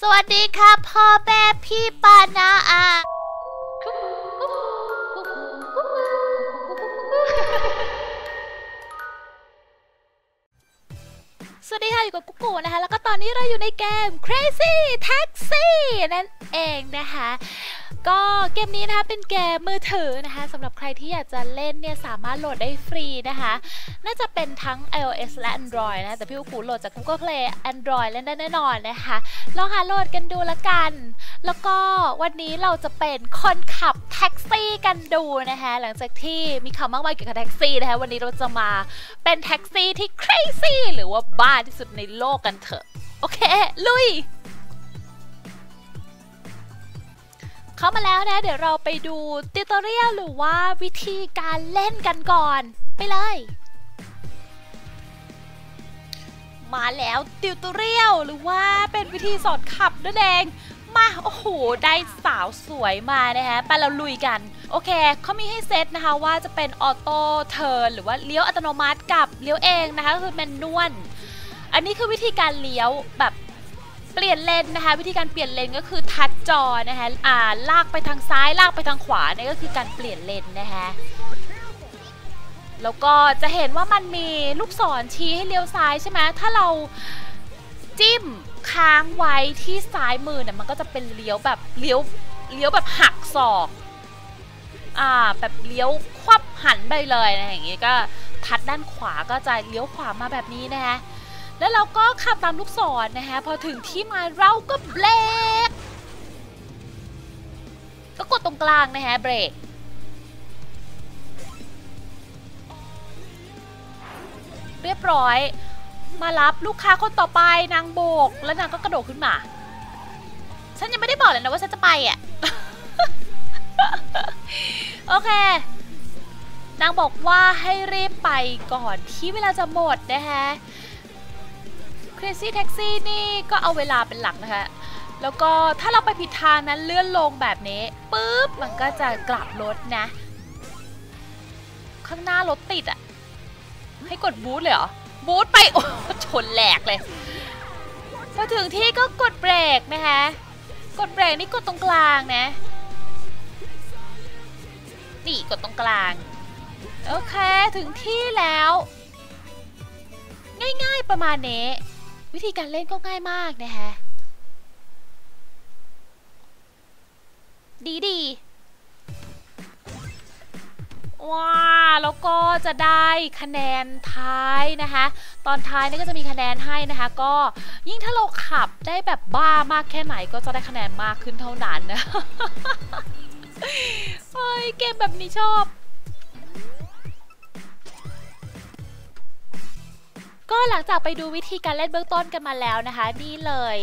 สวัสดีค่ะพ่อแม่พี่ปานาอาสวัสดีค่ะอยู่กับกุ๊กกูนะคะ แล้วก็ตอนนี้เราอยู่ในเกม Crazy Taxi นั่น เองนะคะ ก็เกมนี้นะคะเป็นเกมมือถือนะคะสำหรับใครที่อยากจะเล่นเนี่ยสามารถโหลดได้ฟรีนะคะ น่าจะเป็นทั้ง iOS และ Android นะ แต่พี่กูโหลดจาก Google Play Android เล่นได้แน่นอนนะคะ ลองหาโหลดกันดูละกัน แล้วก็วันนี้เราจะเป็นคนขับแท็กซี่กันดูนะคะหลังจากที่มีข่าวมากมายเกี่ยวกับแท็กซี่นะคะวันนี้เราจะมาเป็นแท็กซี่ที่ crazy หรือว่าบ้าที่สุดในโลกกันเถอะ โอเค ลุย เข้ามาแล้วนะ เดี๋ยวเราไปดูติวตอเรียลหรือว่าวิธีการเล่นกันก่อน ไปเลย มาแล้วติวตอเรียลหรือว่าเป็นวิธีสอนขับนั่นเองมา โอ้โห ได้สาวสวยมานะคะไปเราลุยกัน โอเค เขามีให้เซตนะคะว่าจะเป็นออโต้เทิร์นหรือว่าเลี้ยวอัตโนมัติกับเลี้ยวเองนะคะก็คือแมนนวลอันนี้คือวิธีการเลี้ยวแบบ เปลี่ยนเลนนะคะ วิธีการเปลี่ยนเลนก็คือทัดจอนะคะอ่าลากไปทางซ้ายลากไปทางขวาเนี่ยก็คือการเปลี่ยนเลนนะคะแล้วก็จะเห็นว่ามันมีลูกศรชี้ให้เลี้ยวซ้ายใช่ไหมถ้าเราจิ้มค้างไว้ที่ซ้ายมือเนี่ยมันก็จะเป็นเลี้ยวแบบเลี้ยวเลี้ยวแบบหักศอกอ่าแบบเลี้ยวควับหันไปเลยนะอย่างงี้ก็ทัดด้านขวาก็จะเลี้ยวขวามาแบบนี้นะคะ แล้วเราก็ขับตามลูกศรนะคะพอถึงที่มาเราก็เบรก ก็กดตรงกลางนะคะเบรก เรียบร้อย มารับลูกค้าคนต่อไปนางโบก แล้วนางก็กระโดดขึ้นมา ฉันยังไม่ได้บอกเลยนะว่าฉันจะไปอะ โอเคนางบอกว่าให้รีบไปก่อนที่เวลาจะหมดนะคะ Crazy Taxi นี่ก็เอาเวลาเป็นหลักนะคะ แล้วก็ถ้าเราไปผิดทางนั้นเลื่อนลงแบบนี้ปุ๊บมันก็จะกลับรถนะ ข้างหน้ารถติดอะ่ะ ให้กดบูทเลยเหรอ บูทไป โอ้ชนแหลกเลย พอถึงที่ก็กดเบรกนะคะ กดเบรกนี่กดตรงกลางนะ นี่กดตรงกลาง โอเค ถึงที่แล้ว ง่ายๆประมาณนี้ วิธีการเล่นก็ง่ายมากนะคะดีดีว้าแล้วก็จะได้คะแนนท้ายนะคะ ตอนท้ายนี่ก็จะมีคะแนนให้นะคะ ก็ยิ่งถ้าเราขับได้แบบบ้ามากแค่ไหนก็จะได้คะแนนมากขึ้นเท่านั้นนะเฮ้ยเกมแบบนี้ชอบ ก็หลังจากไปดูวิธีการเล่นเบื้องต้นกันมาแล้วนะคะนี่เลย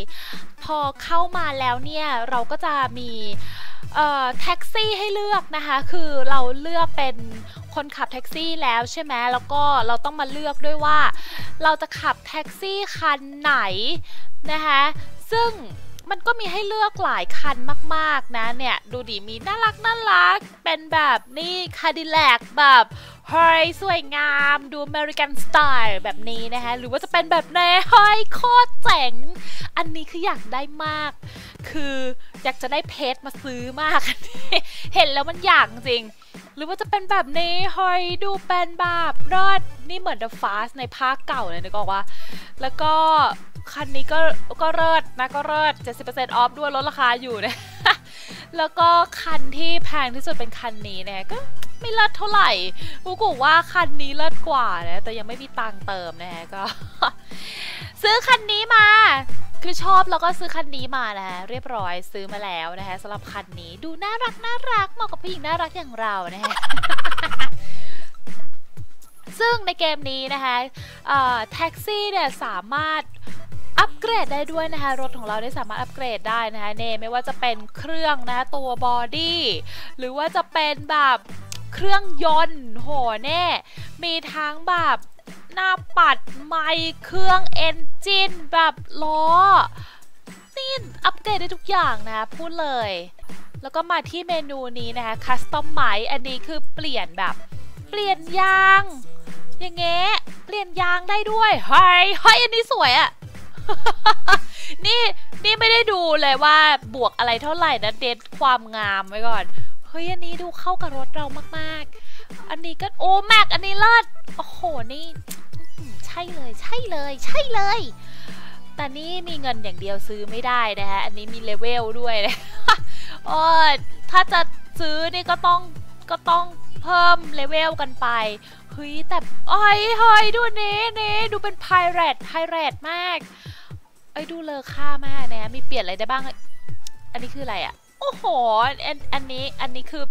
พอเข้ามาแล้วเนี่ยเราก็จะมีแท็กซี่ให้เลือกนะคะ คือเราเลือกเป็นคนขับแท็กซี่แล้วใช่ไหมแล้วก็เราต้องมาเลือกด้วยว่า เราจะขับแท็กซี่คันไหนนะคะซึ่งมันก็มีให้เลือกหลายคันมาก ๆ นะเนี่ย ดูดิมีน่ารักน่ารัก เป็นแบบนี่คาดิแลกแบบ เฮ้ยสวยงามดูอเมริกันสไตล์แบบนี้นะคะหรือว่าจะเป็นแบบในเฮ้ยโคตรเจ๋ง อันนี้คืออยากได้มาก คืออยากจะได้เพชรมาซื้อมาก เห็นแล้วมันอยากจริง หรือว่าจะเป็นแบบนี้เฮ้ยดูเป็นแบบรอดนี่เหมือน The Fast ในภาคเก่าเลยนึกออกว่า แล้วก็คันนี้ก็ก็เลิศนะก็เลิศ70%ออฟด้วยลดราคาอยู่นะ แล้วก็คันที่แพงที่สุดเป็นคันนี้นะก็ไม่เลิศเท่าไหร่กูกูว่าคันนี้เลิศกว่านะ แต่ยังไม่มีตังเติมนะฮะก็ ซื้อคันนี้มา คือชอบแล้วก็ซื้อคันนี้มานะฮะเรียบร้อยซื้อมาแล้วนะคะสำหรับคันนี้ดูน่ารักน่ารักเหมาะกับผู้หญิงน่ารักอย่างเรานะฮะซึ่งในเกมนี้นะคะแท็กซี่เนี่ยสามารถ อัปเกรดได้ด้วยนะคะรถของเราได้สามารถอัปเกรดได้นะคะเน่ไม่ว่าจะเป็นเครื่องนะตัวบอดี้หรือว่าจะเป็นแบบเครื่องยนต์โหแน่มีทั้งแบบหน้าปัดไมเครื่องเอนจินแบบล้อนี่อัปเกรดได้ทุกอย่างนะพูดเลย แล้วก็มาที่เมนูนี้นะคะคัสตอมไมอันนี้คือเปลี่ยนแบบเปลี่ยนยาง อย่างเงี้ยเปลี่ยนยางได้ด้วยเฮ้ยเฮ้ยอันนี้สวยอะ นี่นี่ไม่ได้ดูเลยว่าบวกอะไรเท่าไหร่นะเด็ดความงามไว้ก่อน เฮ้ยอันนี้ดูเข้ากับรถเรามากๆ อันนี้ก็โอ้แม็กอันนี้เลิศโอ้โหนี่ใช่เลยใช่เลย ใช่เลย แต่นี่มีเงินอย่างเดียวซื้อไม่ได้นะฮะอันนี้มีเลเวลด้วยนะโอ้ถ้าจะซื้อนี่ก็ต้องก็ต้องเพิ่มเลเวลกันไปเฮ้ยแต่เฮ้ยเฮ้ยดูน่เน่ดูเป็นไพเรตไพเรตมาก อ้ยดูเลอค่ามากนะมีเปลี่ยนอะไรได้บ้าง อันนี้คืออะไรอะโอ้โหอันอันนี้อันนี้คือ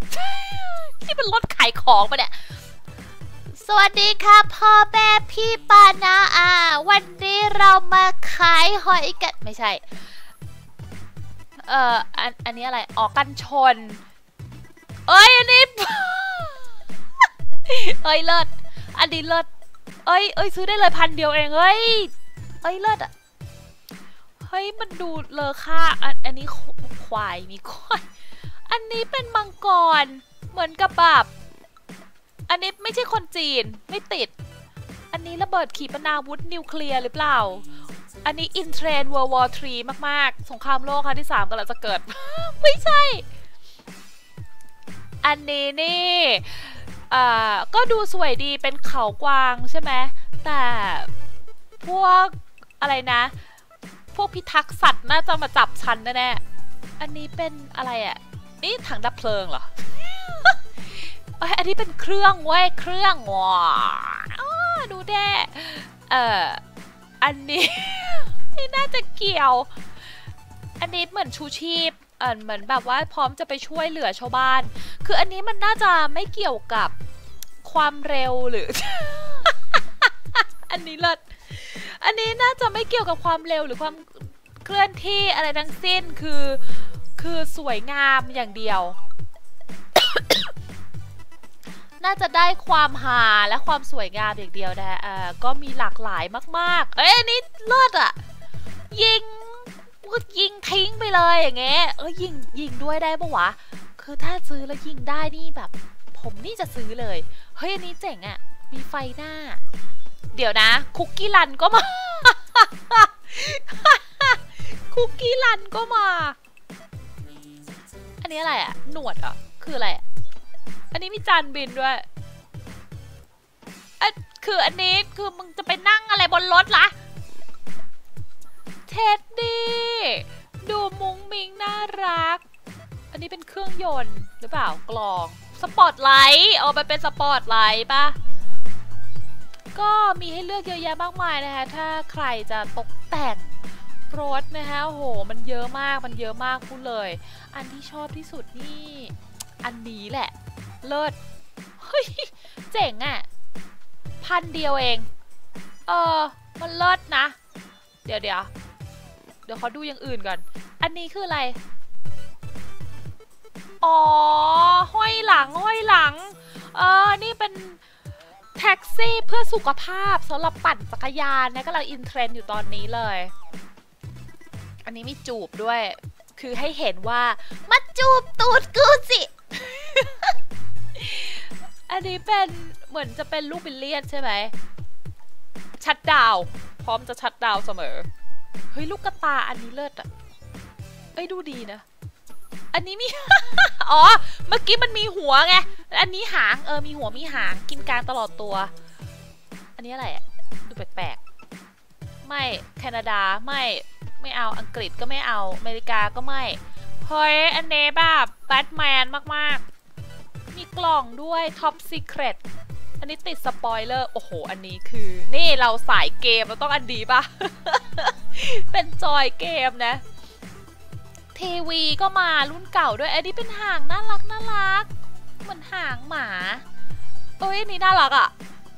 ที่เป็นรถขายของปะเนี่ยสวัสดีค่ะพ่อแม่พี่ปานาอาวันนี้เรามาขายหอยกันไม่ใช่ เอ่ออันอันนี้อะไรออกกันชน เอ้ยอันนี้เอ้ยเลิศอันนี้เลิศเอ้ยเอ้ยซื้อได้เลยพันเดียวเองเอ้ยเอ้ยเลิศอะ เฮ้ยมันดูเลอค่าอันอันนี้ควายมีควายอันนี้เป็นมังกร เหมือนกับแบบอันนี้ไม่ใช่คนจีนไม่ติด อันนี้ระเบิดขีปนาวุธนิวเคลียร์หรือเปล่า อันนี้อินเทรน World War 3 มาก ๆ สงครามโลกครั้งที่ 3กำลังจะเกิด ไม่ใช่ อันนี้นี่อ่าก็ดูสวยดีเป็นเขากวางใช่ไหม แต่พวกอะไรนะ พวกพิทักษ์สัตว์น่าจะมาจับฉันแน่ๆ อันนี้เป็นอะไรอะ่ะ นี่ถังดับเพลิงเหรอเอ้ยอันนี้เป็นเครื่องเว้ย เครื่องว้าดูแด้เอ่อ อันนี้ไม่น่าจะเกี่ยว อันนี้เหมือนชูชีพ เออเหมือนแบบว่าพร้อมจะไปช่วยเหลือชาวบ้าน คืออันนี้มันน่าจะไม่เกี่ยวกับความเร็วหรือ อันนี้เลิศ อันนี้น่าจะไม่เกี่ยวกับความเร็วหรือความเคลื่อนที่อะไรทั้งสิ้นคือ คือสวยงามอย่างเดียว น่าจะได้ความหาและความสวยงามอย่างเดียวนะฮะอ่าก็มีหลากหลายมาก ๆ เอ้ยนนี้เลิศอะยิงก็ยิงทิ้งไปเลยอย่างเงี้ยเออยิงยิงด้วยได้ปะวะ คือถ้าซื้อแล้วยิงได้นี่แบบ ผมนี่จะซื้อเลย เฮ้ยอันนี้เจ๋งอะมีไฟหน้า เดี๋ยวนะ คุกกี้รันก็มา คุกกี้รันก็มา อันนี้อะไรอะหนวดเหรอคืออะไรอะอันนี้มีจานบินด้วยอะคืออันนี้คือมึงจะไปนั่งอะไรบนรถละเท็ดดี้ดูมุ้งมิงน่ารัก อันนี้เป็นเครื่องยนต์หรือเปล่ากลอง สปอตไลท์เอาไปเป็นสปอตไลท์ปะ ก็มีให้เลือกเยอะแยะมากมายนะคะ ถ้าใครจะตกแต่งรถนะคะโห มันเยอะมาก มันเยอะมากพูดเลย อันที่ชอบที่สุดนี่ อันนี้แหละ เลิศ เฮ้ย เจ๋งอะ่ะ พันเดียวเอง เออ มันเลิศนะ เดี๋ยวเดี๋ยว เดี๋ยวขาดูอย่างอื่นก่อน อันนี้คืออะไร อ๋อ ห้อยหลัง ห้อยหลัง เออ นี่เป็น ท็กซี่เพื่อสุขภาพสำหรับปั่นจักรยานนะกำลังอินเทรนด์อยู่ตอนนี้เลย อันนี้มีจูบด้วย คือให้เห็นว่า มาจูบตูดกูสิ อันนี้เป็นเหมือนจะเป็นลูกบิลเลียนใช่ไหม ชัดดาว พร้อมจะชัดดาวเสมอ เฮ้ย ลูกกระตาอันนี้เลิศอะเอ้ยดูดีนะ อันนี้มี อ๋อ เมื่อกี้มันมีหัวไง อันนี้หาง เออ มีหัวมีหาง กินกลางตลอดตัว อันนี้อะไรอะ ดูแปลกๆ ไม่แคนาดา ไม่ ไม่เอา อังกฤษก็ไม่เอา อเมริกาก็ไม่ เฮ้ย อันนี้แบบแบทแมนมากๆ มีกล่องด้วย Top Secret อันนี้ติดสปอยเลอร์ โอ้โห อันนี้คือ นี่เราสายเกมเราต้องอันดีป่ะ เป็นจอยเกมนะ ทีวีก็มารุ่นเก่าด้วยอันนี้เป็นหางน่ารักน่ารักเหมือนหางหมาเอ้ยอันนี้น่ารักอะ่ะ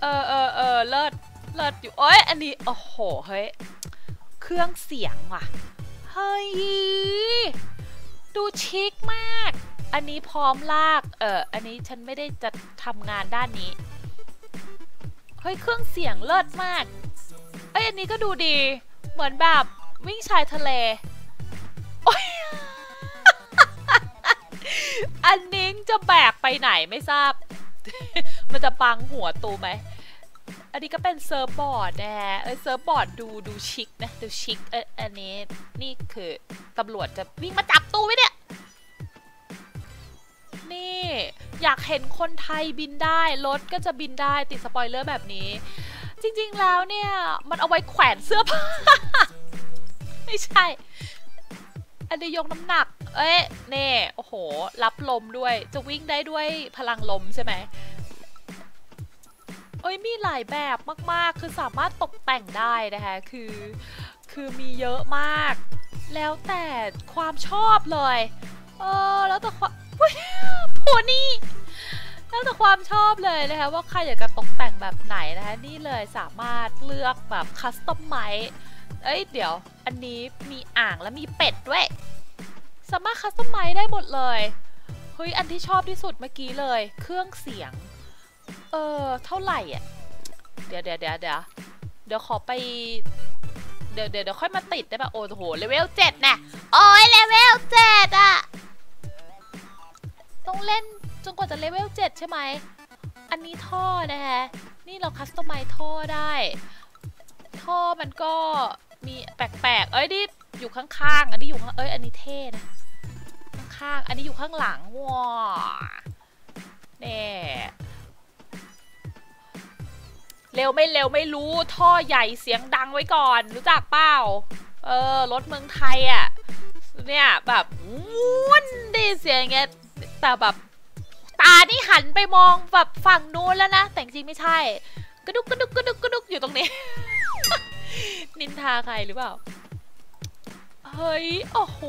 เออเออเออเลิศเลิศอยู่โอ้ยอันนี้โอ้โหเฮ้ยเครื่องเสียงว่ะเฮ้ยดูชิคมาก อันนี้พร้อมลาก เอออันนี้ฉันไม่ได้จะทำงานด้านนี้เฮ้ยเครื่องเสียงเลิศมากเอ้ยอันนี้ก็ดูดี เหมือนแบบวิ่งชายทะเล อันนี้จะแบกไปไหนไม่ทราบ มันจะบังหัวตูไหม อันนี้ก็เป็นเซิร์ฟบอร์ดนะเอ้ยเซิร์ฟบอร์ดดูดูชิคนะดูชิคเอ้ยอันนี้นี่คือตำรวจจะวิ่งมาจับตู้ไว้เนี่ย นี่อยากเห็นคนไทยบินได้ รถก็จะบินได้ติดสปอยเลอร์แบบนี้ จริงๆแล้วเนี่ย มันเอาไว้แขวนเสื้อผ้า ไม่ใช่ อันนี้ยกน้ำหนัก เอ้ยเน่โอ้โห รับลมด้วย จะวิ่งได้ด้วยพลังลมใช่ไหมเอ้ยมีหลายแบบมากๆ คือสามารถตกแต่งได้นะคะ คือ คือมีเยอะมาก แล้วแต่ความชอบเลย เออ แล้วแต่ความผัวนี่แล้วแต่ความชอบเลยนะคะ ว่าใครอยากจะตกแต่งแบบไหนนะคะ นี่เลยสามารถเลือกแบบคัสตอมไม เอ้ยเดี๋ยว อันนี้มีอ่างและมีเป็ดด้วย สามารถคัสตอมไมได้หมดเลย เฮ้ย อันที่ชอบที่สุดเมื่อกี้เลย เครื่องเสียง เออ เท่าไหร่อะ เดี๋ยวเดี๋ยวเดี๋ยวเดี๋ยวเดี๋ยวขอไป เดี๋ยวเดี๋ยวเดี๋ยวค่อยมาติดได้ป่ะ โอ้โห เลเวลเจ็ดนะโอ้ยเลเวลเจ็ดอะ ต้องเล่นจนกว่าจะเลเวลเจ็ดใช่ไหม อันนี้ท่อนะฮะนี่เราคัสตอมไมท่อได้ท่อมันก็ มีแปลกๆ เอ้ยนี่อยู่ข้างๆ อันนี้อยู่ข้างเอ้ยอันนี้เท่นะข้างๆ อันนี้อยู่ข้างหลังว้าเน่เร็วไม่เร็วไม่รู้ท่อใหญ่เสียงดังไว้ก่อน รู้จักเปล่าเออรถเมืองไทยอะ่ะเนี่ยแบบวุ้นดีเสียงเงี้ยแต่แบบตานี่หันไปมองแบบฝั่งนู้นแล้วนะ แต่จริงไม่ใช่ กระดุกกระดุกกระดุกกระดุกอยู่ตรงนี้ นินทาใครหรือเปล่า เฮ้ย โอ้โห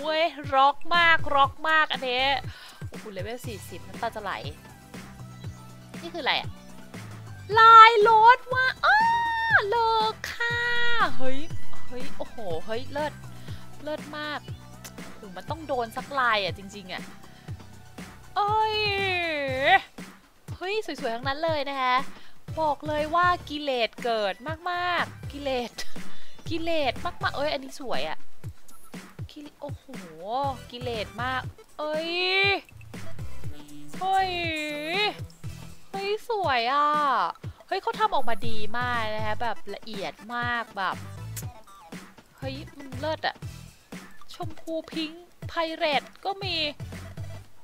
เว้ยร็อกมากร็อกมากอันนี้โอ้โหเลเวล40น้ำตาจะไหล นี่คืออะไรอะลายรถว่าอ้าเลิกค่ะ เฮ้ย เฮ้ย โอ้โห เฮ้ย เลิศ เลิศมากโอ้โหมันต้องโดนสักลายอะจริง ๆอะเอ้ย เฮ้ย สวยๆ ทั้งนั้นเลยนะคะ บอกเลยว่ากิเลสเกิดมากๆ กิเลสกิเลสมากๆ เอ้ย อันนี้สวยอะกิเลโอ้โห กิเลสมาก เอ้ยเฮ้ยเฮ้ยสวยอะ เฮ้ยเขาทำออกมาดีมากนะคะแบบละเอียดมากแบบเฮ้ยมันเลิศอะชมพูพิงค์ไพเรตก็มี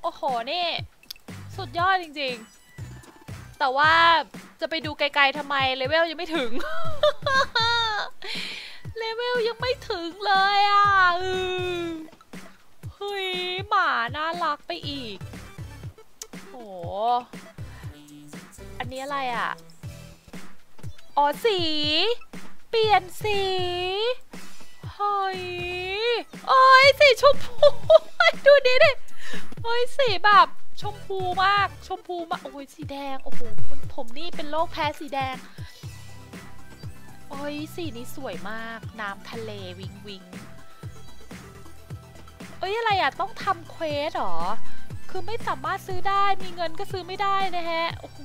โอ้โหนี่ สุดยอดจริงๆ แต่ว่า จะไปดูไกลๆทำไมเลเวลยังไม่ถึง เลเวลยังไม่ถึงเลยอะเฮ้ยหมาน่ารักไปอีกโหอันนี้อะไรอะ อ๋อสี เปลี่ยนสีเฮ้ยโอ้ยสีชมพูดูดิดิเฮ้ยสีแบบชมพูมาก ชมพูมาก โอ้ยสีแดง โอ้โห ผมนี่เป็นโรคแพ้สีแดง โอ้ยสีนี้สวยมาก น้ำทะเลวิงวิงเอ้ยอะไรอะ ต้องทำเควสหรอ คือไม่สามารถซื้อได้ มีเงินก็ซื้อไม่ได้นะฮะ โอ้โห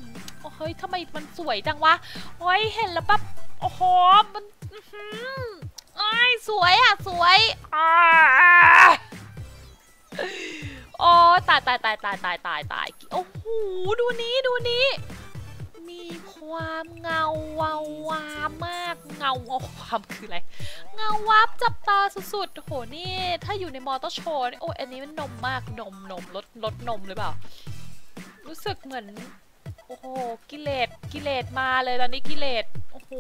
เฮ้ยทำไมมันสวยจังวะเฮ้ยเห็นแล้วปั๊บ โอ้โห มันอื้อหือไอ้ายสวยอะ สวยอ่าโอ้ตายตายตายตายตายตายตายโอ้โห ดูนี้ ดูนี้ มีความเงาวาวามากเงาเอาความคืออะไร เงาวับจับตาสุดๆโหนี่ถ้าอยู่ในมอเตอร์โชว์โอ้อันนี้มันนมมากนมนมลดลดนมหรือเปล่า รู้สึกเหมือน โอ้โหกิเลสกิเลสมาเลยตอนนี้กิเลสโอ้โห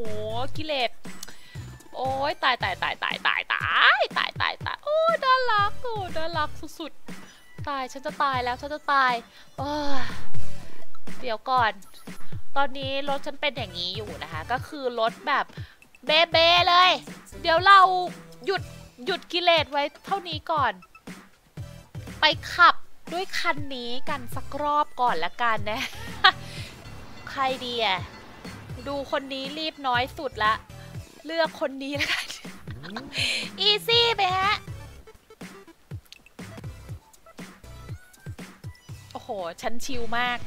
กิเลสโอ้ยตายตายตายตายตายตายตายตายตายโอ้ยน่ารักโอ้น่ารักสุดๆตายฉันจะตายแล้วฉันจะตายเออเดี๋ยวก่อน ตอนนี้รถฉันเป็นอย่างนี้อยู่นะคะ ก็คือรถแบบเบเบเลย เดี๋ยวเราหยุดหยุดกิเลสไว้เท่านี้ก่อน ไปขับด้วยคันนี้กันสักรอบก่อนละกันนะ ใครดีอะดูคนนี้รีบน้อยสุดละ เลือกคนนี้ละกันอีซี่ไปฮะ โอ้โห ฉันชิลมาก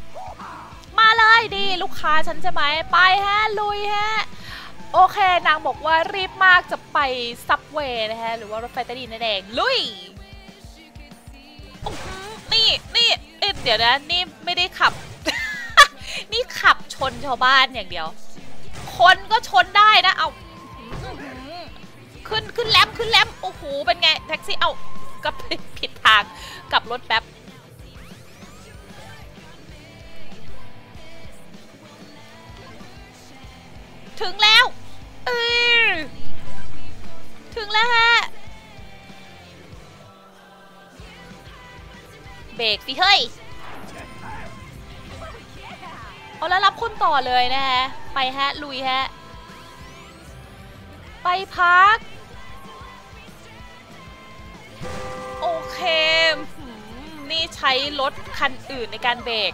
มาเลยดีลูกค้าฉันใช่ไหมไปฮะลุยฮะโอเคนางบอกว่ารีบมากจะไปซับเวย์นะฮะหรือว่ารถไฟใต้ดินนั่นเองลุยนี่นี่เอ๊ะเดี๋ยวนะนี่ไม่ได้ขับ นี่ขับชนชาวบ้านอย่างเดียว คนก็ชนได้นะเอาขึ้นขึ้นแลมขึ้นแลมโอ้โหเป็นไงแท็กซี่เอากับผิดทางกับรถแป๊บ ถึงแล้วเออถึงแล้วฮะ เบรกสิเฮ้ย เอาแล้วรับคนต่อเลยนะฮะ ไปฮะ ลุยฮะ ไปพัก โอเคหืมนี่ใช้รถคันอื่นในการเบรก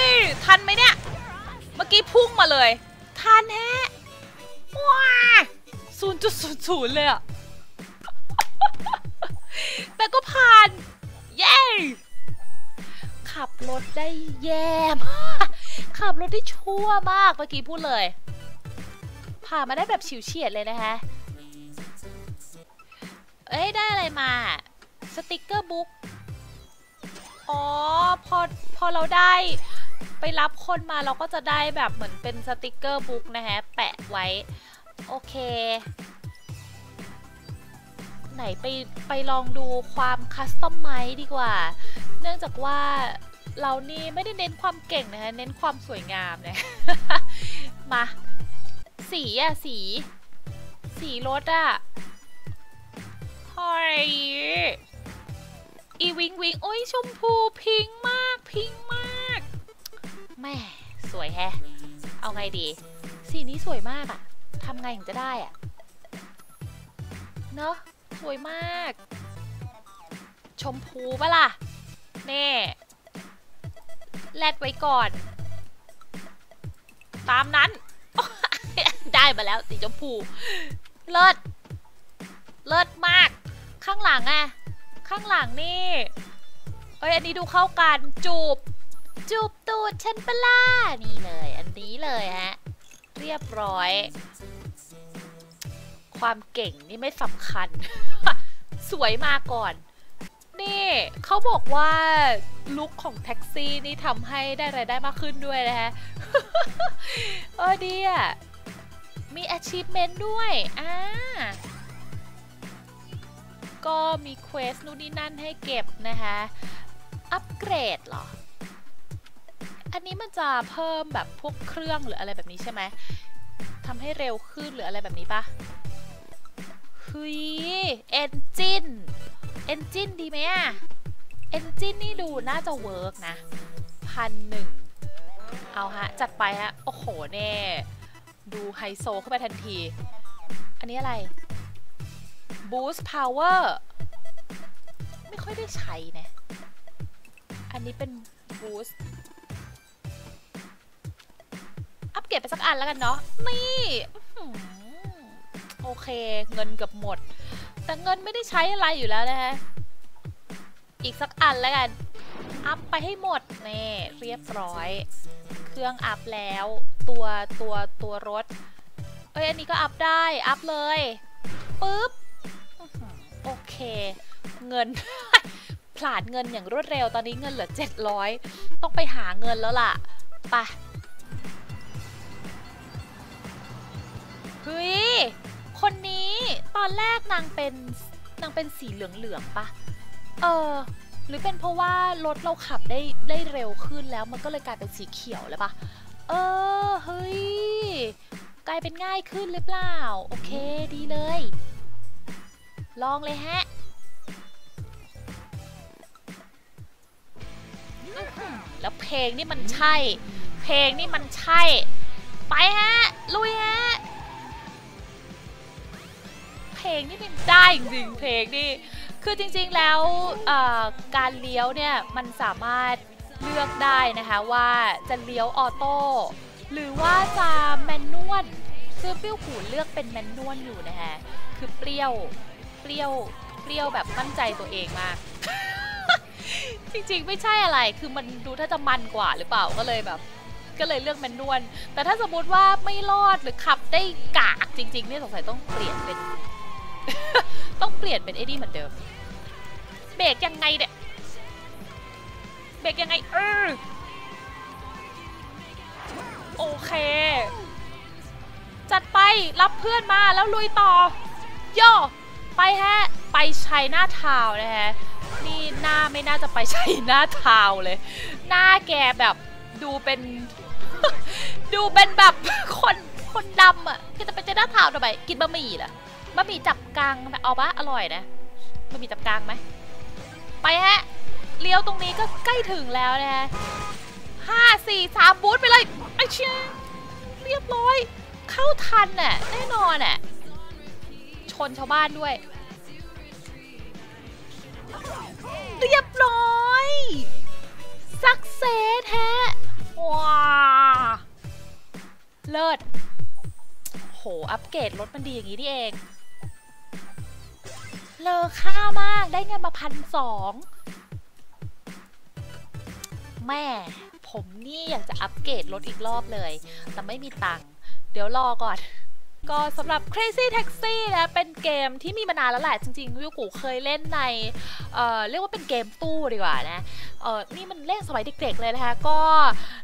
ยทันไหมเนี่ย เมื่อกี้พุ่งมาเลย ทันแฮะว้าศูนย์จุดศูนย์ศูนย์เลยอะแต่ก็ผ่าน เย้ ขับรถได้แย่มากขับรถได้ชั่วมากเมื่อกี้พูดเลย ผ่านมาได้แบบฉิวเฉียดเลยนะคะเอ้ยได้อะไรมา สติกเกอร์บุ๊ก อ๋อ พอ พอเราได้ไปรับคนมาเราก็จะได้แบบเหมือนเป็นสติกเกอร์บุ๊กนะฮะ แปะไว้ โอเค ไหนไปไปลองดูความคัสตอมไมดีกว่า เนื่องจากว่าเรานี่ไม่ได้เน้นความเก่งนะคะเน้นความสวยงามนะมา สีอะสี สีรถอะเฮ้ย อีวิงวิงโอ้ยชมพูพิงมากพิงมากแม่สวยแฮะ เอาไงดี สีนี้สวยมากอะทำไงถึงจะได้อะเนอะสวยมาก ชมพูปะล่ะเน่แลดไว้ก่อน ตามนั้น ได้มาแล้วสีชมพู เลิศ เลิศมาก ข้างหลังอะ ข้างหลังนี่เอ้ยอันนี้ดูเข้ากันจูบ จูบตูดฉันเปล่านี่เลย อันนี้เลยฮะ เรียบร้อย ความเก่งนี่ไม่สำคัญ สวยมาก่อน นี่เขาบอกว่าลุคของแท็กซี่นี่ทำให้ได้รายได้มากขึ้นด้วยนะฮะเออดีอะมี achievement ด้วย อ่า ก็มีเควสนู่นนี่นั่นให้เก็บนะคะ อัปเกรดเหรอ อันนี้มันจะเพิ่มแบบพวกเครื่องหรืออะไรแบบนี้ใช่ไหมทำให้เร็วขึ้นหรืออะไรแบบนี้ปะเฮ้ยเอนจินเอนจินดีไหมอะเอนจินนี่ดูน่าจะเวิร์กนะพันหนึ่งเอาฮะ จัดไปฮะ โอ้โหเน่ ดูไฮโซขึ้นไปทันที อันนี้อะไร Boost Power ไม่ค่อยได้ใช้นะ อันนี้เป็น Boost อัปเกรดไปสักอันแล้วกันเนาะ นี่โอเค เงินเกือบหมด แต่เงินไม่ได้ใช้อะไรอยู่แล้วนะฮะ อีกสักอันแล้วกัน อัพไปให้หมดนี่เรียบร้อย เครื่องอัพแล้ว ตัวตัวตัวรถ เอ้ย อันนี้ก็อัพได้ อัพเลย ปึ๊บ โอเคเงิน ผลาดเงินอย่างรวดเร็วตอนนี้เงินเหลือ 700 ต้องไปหาเงินแล้วล่ะไปเฮ้ยคนนี้ตอนแรกนางเป็นนางเป็นสีเหลืองๆปะเออหรือเป็นเพราะว่ารถเราขับได้ได้เร็วขึ้นแล้วมันก็เลยกลายเป็นสีเขียวเลยปะเออเฮ้ยกลายเป็นง่ายขึ้นหรือเปล่า โอเคดีเลย ลองเลยฮะแล้วเพลงนี่มันใช่ เพลงนี่มันใช่ ไปฮะ ลุยฮะ เพลงนี่เป็นได้จริงเพลงนี่ คือจริงๆแล้วการเลี้ยวเนี่ยมันสามารถเลือกได้นะคะว่าจะเลี้ยวออโต้หรือว่าจะแมนนวลคือปรี้วหูเลือกเป็นแมนนวลอยู่นะคะคือเปรี้ยว เปรี้ยวเปรี้ยวแบบมั่นใจตัวเองมาก จริงๆไม่ใช่อะไรคือมันดูถ้าจะมันกว่าหรือเปล่าก็เลยแบบ ก็เลยเลือกแมนนวลแต่ถ้าสมมติว่าไม่รอดหรือขับได้กากจริงๆเนี่ยสงสัยต้องเปลี่ยนเป็น ต้องเปลี่ยนเป็นเอ็ดดี้เหมือนเดิมเบรกยังไงเนี่ยเบรกยังไงเออโอเค จัดไปรับเพื่อนมาแล้วลุยต่อย่อ ไปฮะ ไปชัยหน้าทาวนะฮะ นี่หน้าไม่น่าจะไปชัยหน้าทาวเลย หน้าแกแบบดูเป็น ดูเป็นแบบคนคนดำอะแกจะไปชัยหน้าทาวทำไมกินบะหมี่เหรอบะหมี่จับกลางเอาปะอร่อยนะบะหมี่จับกลางไหมไปฮะเลี้ยวตรงนี้ก็ใกล้ถึงแล้วนะฮะห้าสี่สามบูธไปเลยไอ้เชี่ยเรียบร้อย เข้าทันน่ะแน่นอนน่ะ ชนชาวบ้านด้วย เรียบร้อยสักเซสแฮะว้าเลิศโห อัปเกรดรถมันดีอย่างนี้นี่เอง เลอค่ามากได้เงินมาพันสองแม่ผมนี่อยากจะอัปเกรดรถอีกรอบเลย แต่ไม่มีตังค์เดี๋ยวรอก่อน ก็สำหรับ Crazy Taxi นะเป็นเกมที่มีมานานแล้วแหละจริงๆวิวกูเคยเล่นในเอ่อเรียกว่าเป็นเกมตู้ดีกว่านะเออนี่มันเล่นสมัยเด็กๆเลยนะคะก็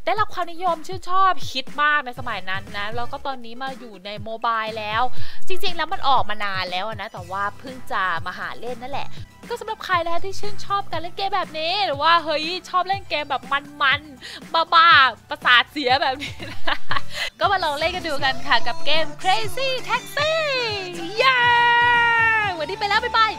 ได้รับความนิยมชื่นชอบฮิตมากในสมัยนั้นนะแล้วก็ตอนนี้มาอยู่ในโมบายแล้ว จริงๆแล้วมันออกมานานแล้วนะ แต่ว่าเพิ่งจะมาหาเล่นนั่นแหละ ก็สำหรับใครนะที่ชื่นชอบการเล่นเกมแบบนี้ หรือว่าเฮ้ยชอบเล่นเกมแบบมันๆบ้าๆประสาทเสียแบบนี้นะก็มาลองเล่นกันดูกันค่ะกับเกม Crazy Taxi เย้วันนี้ไปแล้วบ๊ายบาย